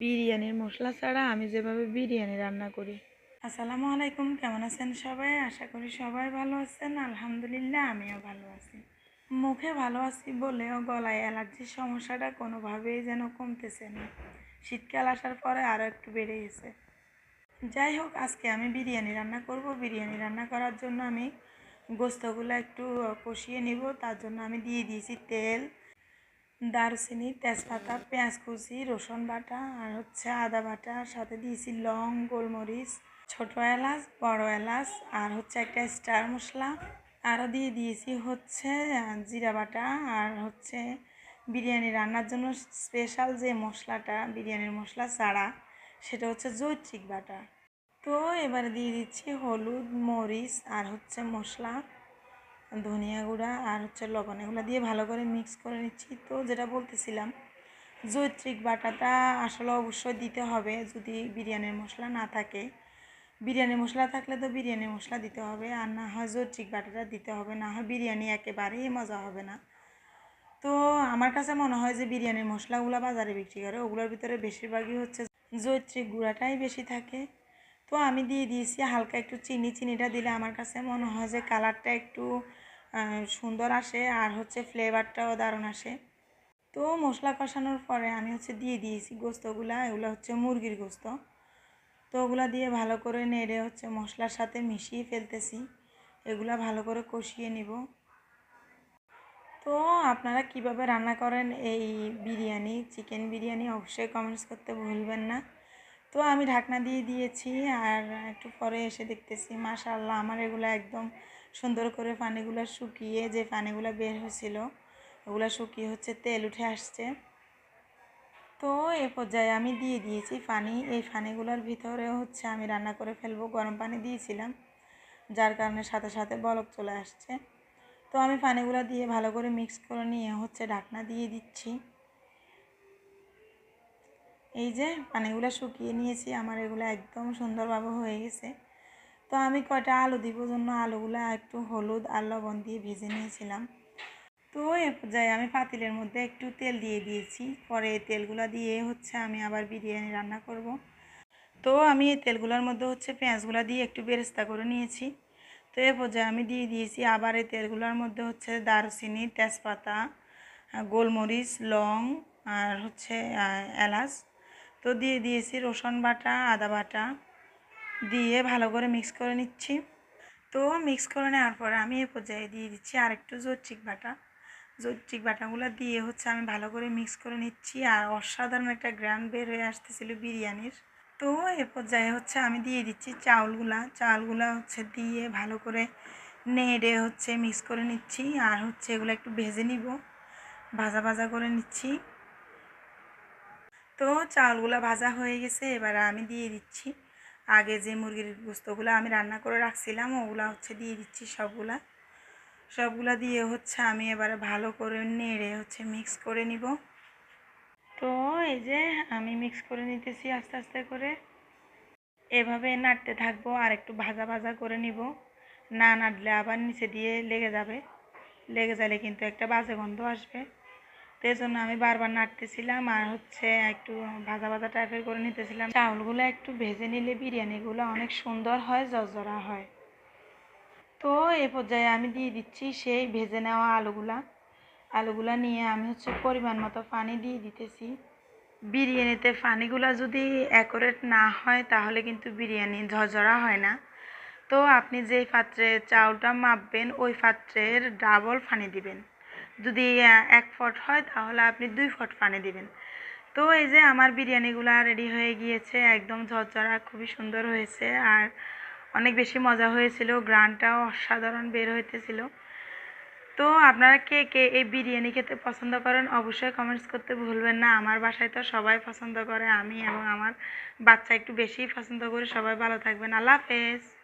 বিরিয়ানির মশলা ছাড়া আমি যেভাবে বিরিয়ানি রান্না করি। আসসালামু আলাইকুম, কেমন আছেন সবাই? আশা করি সবাই ভালো আছেন। আলহামদুলিল্লাহ, আমিও ভালো আছি। মুখে ভালো আছি বলেও গলায় অ্যালার্জির সমস্যাটা কোনোভাবেই যেন কমতেছে না। শীতকাল আসার পরে আরও একটু বেড়ে গেছে। যাই হোক, আজকে আমি বিরিয়ানি রান্না করব। বিরিয়ানি রান্না করার জন্য আমি গোস্তগুলো একটু কষিয়ে নিব। তার জন্য আমি দিয়ে দিয়েছি তেল। দারচিনি, তেজপাতা, পেঁয়াজ কুচি, রসুন বাটা আর হচ্ছে আদা বাটা। সাথে দিয়েছি লং, গোলমরিচ, ছোট এলাচ, বড় এলাচ আর হচ্ছে একটা স্টার মশলা। আরও দিয়ে দিয়েছি হচ্ছে জিরা বাটা আর হচ্ছে বিরিয়ানি রান্নার জন্য স্পেশাল যে মশলাটা, বিরিয়ানির মশলা ছাড়া, সেটা হচ্ছে জৈত্রিক বাটা। তো এবারে দিয়ে দিচ্ছি হলুদ, মরিচ আর হচ্ছে মশলা। ধনিয়া গুঁড়া আর হচ্ছে লবণ, এগুলো দিয়ে ভালো করে মিক্স করে নিচ্ছি। তো যেটা বলতেছিলাম, জৈত্রিক বাটাটা আসলে অবশ্যই দিতে হবে যদি বিরিয়ানির মশলা না থাকে। বিরিয়ানি মশলা থাকলে তো বিরিয়ানি মশলা দিতে হবে, আর না হয় জৈত্রিক বাটাটা দিতে হবে, না হয় বিরিয়ানি একেবারেই মজা হবে না। তো আমার কাছে মনে হয় যে বিরিয়ানির মশলাগুলো বাজারে বিক্রি করে, ওগুলোর ভিতরে বেশিরভাগই হচ্ছে জৈত্রিক গুঁড়াটাই বেশি থাকে। তো আমি দিয়ে দিয়েছি হালকা একটু চিনি, চিনিটা দিলে আমার কাছে মনে হয় যে কালারটা একটু সুন্দর আসে আর হচ্ছে ফ্লেভারটাও দারুণ আসে। তো মশলা কষানোর পরে আমি হচ্ছে দিয়ে দিয়েছি গোস্তগুলা, এগুলো হচ্ছে মুরগির গোস্ত। তো ওগুলা দিয়ে ভালো করে নেড়ে হচ্ছে মশলার সাথে মিশিয়ে ফেলতেছি, এগুলা ভালো করে কষিয়ে নিব। তো আপনারা কীভাবে রান্না করেন এই বিরিয়ানি, চিকেন বিরিয়ানি অবশ্যই কমেন্টস করতে ভুলবেন না। তো আমি ঢাকনা দিয়ে দিয়েছি আর একটু পরে এসে দেখতেছি, মাশাআল্লাহ, আমার এগুলো একদম সুন্দর করে পানিগুলো শুকিয়ে যে পানিগুলো বের হয়েছিল, ওগুলো শুকিয়ে হচ্ছে তেল উঠে আসছে। তো এ পর্যায়ে আমি দিয়ে দিয়েছি পানি, এই পানিগুলোর ভিতরে হচ্ছে আমি রান্না করে ফেলব, গরম পানি দিয়েছিলাম, যার কারণে সাথে সাথে বলক চলে আসছে। তো আমি পানিগুলো দিয়ে ভালো করে মিক্স করে নিয়ে হচ্ছে ঢাকনা দিয়ে দিচ্ছি। এই যে পানিগুলো শুকিয়ে নিয়েছি, আমার এগুলো একদম সুন্দরভাবে হয়ে গেছে। তো আমি কয়টা আলু দিব জন্য? আলুগুলো একটু হলুদ আর লবণ দিয়ে ভেজে নিয়েছিলাম। তো এ পর্যায়ে আমি পাতিলের মধ্যে একটু তেল দিয়ে দিয়েছি। পরে তেলগুলো দিয়ে হচ্ছে আমি আবার বিরিয়ানি রান্না করব। তো আমি এই তেলগুলোর মধ্যে হচ্ছে পেঁয়াজগুলো দিয়ে একটু বেরেস্তা করে নিয়েছি। তো এ পর্যায়ে আমি দিয়ে দিয়েছি আবার এই তেলগুলোর মধ্যে হচ্ছে দারচিনি, তেজপাতা গোলমরিচ, লং আর হচ্ছে এলাচ। তো দিয়ে দিয়েছি রসুন বাটা, আদা বাটা। দিয়ে ভালো করে মিক্স করে নিচ্ছি। তো মিক্স করে নেওয়ার পরে আমি এ পর্যায়ে দিয়ে দিচ্ছি আর একটু জৈত্রিক বাটা। জৈত্রিক বাটাগুলো দিয়ে হচ্ছে আমি ভালো করে মিক্স করে নিচ্ছি আর অসাধারণ একটা গ্রান বের হয়ে আসতেছিল বিরিয়ানির। তো এ পর্যায়ে হচ্ছে আমি দিয়ে দিচ্ছি চাউলগুলা। চাউলগুলা হচ্ছে দিয়ে ভালো করে নেড়ে হচ্ছে মিক্স করে নিচ্ছি। আর হচ্ছে এগুলো একটু ভেজে নিব। ভাজা ভাজা করে নিচ্ছি। তো চাউলগুলো ভাজা হয়ে গেছে, এবার আমি দিয়ে দিচ্ছি। আগে যে মুরগির গোস্তগুলো আমি রান্না করে রাখছিলাম, ওগুলা হচ্ছে দিয়ে দিচ্ছি সবগুলা। সবগুলা দিয়ে হচ্ছে আমি এবারে ভালো করে নেড়ে হচ্ছে মিক্স করে নিব। তো এই যে আমি মিক্স করে নিতেছি আস্তে আস্তে করে। এভাবে নাড়তে থাকব আর একটু ভাজা ভাজা করে নিব। না নাড়লে আবার নিচে দিয়ে লেগে যাবে। লেগে গেলে কিন্তু একটা বাজে গন্ধ আসবে। তো এই জন্য আমি বারবার নাড়তেছিলাম আর হচ্ছে একটু ভাজা ভাজা টাইপের করে নিতেছিলাম। চাউলগুলো একটু ভেজে নিলে বিরিয়ানিগুলো অনেক সুন্দর হয় জর্জরা হয়। তো এ পর্যায়ে আমি দিয়ে দিচ্ছি সেই ভেজে নেওয়া আলুগুলা। আলুগুলা নিয়ে আমি হচ্ছে পরিমাণ মতো পানি দিয়ে দিতেছি। বিরিয়ানিতে পানিগুলা যদি অ্যাকোরেট না হয়, তাহলে কিন্তু বিরিয়ানি ঝরঝরা হয় না। তো আপনি যেই পাত্রে চাউলটা মাপবেন, ওই পাত্রের ডাবল পানি দিবেন। যদি এক ফট হয় তাহলে আপনি দুই ফট পানি দিবেন। তো এই যে আমার বিরিয়ানিগুলো রেডি হয়ে গিয়েছে, একদম ঝরঝরা, খুবই সুন্দর হয়েছে। আর অনেক বেশি মজা হয়েছিল, গ্রানটাও অসাধারণ বের হইতেছিল। তো আপনারা কে কে এই বিরিয়ানি খেতে পছন্দ করেন অবশ্যই কমেন্টস করতে ভুলবেন না। আমার বাসায় তো সবাই পছন্দ করে, আমি এবং আমার বাচ্চা একটু বেশিই পছন্দ করে। সবাই ভালো থাকবেন। আল্লাহ হাফেজ।